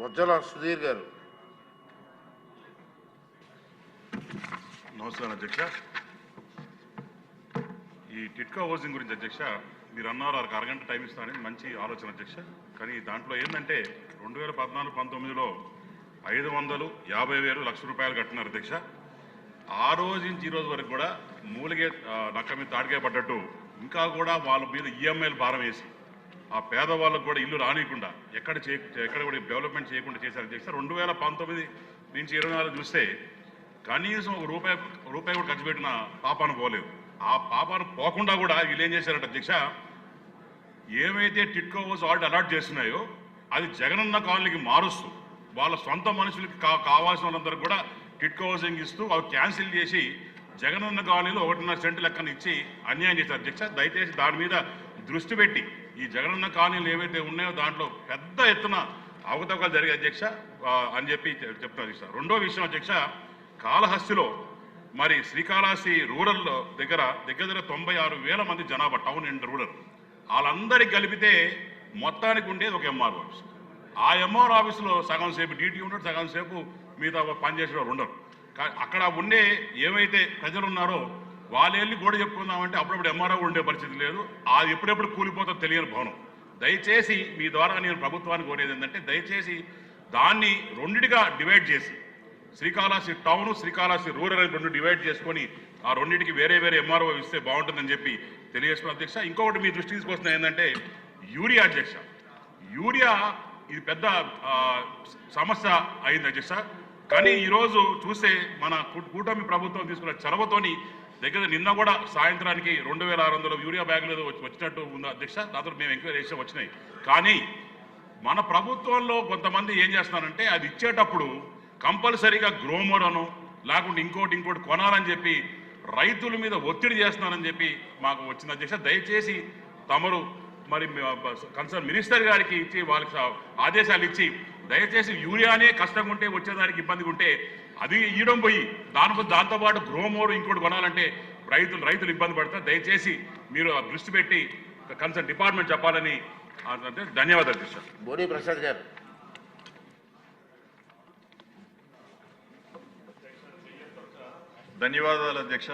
బొజ్జల సుధీర్ గారు. నమస్కారం అధ్యక్ష. ఈ టిట్కా హౌసింగ్ గురించి అధ్యక్ష మీరు అన్నారు ఆరు అరగంట టైం ఇస్తానని మంచి ఆలోచన అధ్యక్ష. కానీ దాంట్లో ఏంటంటే రెండు వేల పద్నాలుగు పంతొమ్మిదిలో ఐదు వందలు యాభై వేలు లక్ష రూపాయలు కట్టినారు అధ్యక్ష. ఆ రోజు నుంచి ఈ రోజు వరకు కూడా మూలిగే నక్క మీద తాడికే పడ్డట్టు. ఇంకా కూడా వాళ్ళ మీద ఈఎంఐలు భారం వేసి ఆ పేదవాళ్ళకు కూడా ఇల్లు రానియకుండా ఎక్కడ చే ఎక్కడ కూడా డెవలప్మెంట్ చేయకుండా చేశారు. అధ్యక్ష రెండు వేల పంతొమ్మిది నుంచి ఇరవై నాలుగు చూస్తే కనీసం ఒక రూపాయి రూపాయి కూడా ఖర్చు పెట్టిన పాపాను పోలేదు. ఆ పాపాను పోకుండా కూడా వీళ్ళు ఏం చేశారంట అధ్యక్ష ఏమైతే టిట్కో హౌస్ ఆల్రెడీ అలాట్ చేస్తున్నాయో అది జగనన్న కాలనీకి మారుస్తూ వాళ్ళ సొంత మనుషులకి కా కావాల్సిన వాళ్ళందరూ కూడా టిట్కో హౌసింగ్ ఇస్తూ అవి క్యాన్సిల్ చేసి జగనన్న కాలనీలో ఒకటిన్నర సెంటు లెక్కన ఇచ్చి అన్యాయం చేశారు. అధ్యక్ష దయచేసి దాని మీద దృష్టి పెట్టి ఈ జగనన్న కాలనీలు ఏవైతే ఉన్నాయో దాంట్లో పెద్ద ఎత్తున అవకతవకలు జరిగే అధ్యక్ష అని చెప్పి చె- చెప్తున్నారు అధ్యక్ష. రెండో విషయం అధ్యక్ష కాళహస్తిలో మరి శ్రీకాళహస్తి రూరల్ దగ్గర దగ్గర దగ్గర తొంభై ఆరు వేల మంది జనాభా టౌన్ అండ్ రూరల్. వాళ్ళందరికీ కలిపితే మొత్తానికి ఉండేది ఒక ఎంఆర్ ఆఫీస్. ఆ ఎంఆర్ ఆఫీసులో సగం సేపు డ్యూటీ ఉండరు సగం సేపు మిగతా పనిచేసే వాళ్ళు ఉండరు. అక్కడ ఉండే ఏవైతే ప్రజలు ఉన్నారో వాళ్ళు గోడ చెప్పుకుందామంటే అప్పుడప్పుడు ఎంఆర్ఓ ఉండే పరిస్థితి లేదు. అది ఎప్పుడెప్పుడు కూలిపోతుందో తెలియని భవనం. దయచేసి మీ ద్వారా నేను ప్రభుత్వానికి కోరేది ఏంటంటే దయచేసి దాన్ని రెండిటిగా డివైడ్ చేసి శ్రీకాళహస్తి టౌన్ శ్రీకాళహస్తి రూరల్ రెండు డివైడ్ చేసుకొని ఆ రెండింటికి వేరే వేరే ఎంఆర్ఓ ఇస్తే బాగుంటుందని చెప్పి తెలియజేసుకున్న అధ్యక్ష. ఇంకొకటి మీ దృష్టి తీసుకొస్తున్న ఏంటంటే యూరియా అధ్యక్ష. యూరియా ఇది పెద్ద సమస్య అయింది అధ్యక్ష. కానీ ఈరోజు చూస్తే మన కూటమి ప్రభుత్వం తీసుకున్న చొరవతోని దగ్గర నిన్న కూడా సాయంత్రానికి రెండు వేల ఆరు వందల యూరియా బ్యాగులు ఏదో వచ్చి- వచ్చినట్టు ఉంది అధ్యక్ష. దాంతో మేము ఎంక్వైరీ చేసి వచ్చినాయి. కానీ మన ప్రభుత్వంలో కొంతమంది ఏం చేస్తున్నారంటే అది ఇచ్చేటప్పుడు కంపల్సరీగా గ్రోమర్ అను లేకుంటే ఇంకోటి ఇంకోటి కొనాలని చెప్పి రైతుల మీద ఒత్తిడి చేస్తున్నారని చెప్పి మాకు వచ్చిన అధ్యక్ష. దయచేసి తమరు మరి కన్సర్న్ మినిస్టర్ గారికి ఇచ్చి వాళ్ళకి ఆదేశాలు ఇచ్చి దయచేసి యూరియానే కష్టంగా ఉంటే వచ్చేదానికి ఇబ్బందిగా ఉంటే అది ఇయడం పోయి దాని దాంతోపాటు గ్రోమోర్ ఇంకోటి కొనాలంటే రైతులు రైతులు ఇబ్బంది పడతారు. దయచేసి మీరు ఆ దృష్టి పెట్టి కన్సర్న్ డిపార్ట్మెంట్ చెప్పాలని అంటే ధన్యవాదాలు అధ్యక్ష బోడి ప్రసాద్ గారు. ధన్యవాదాలు అధ్యక్ష.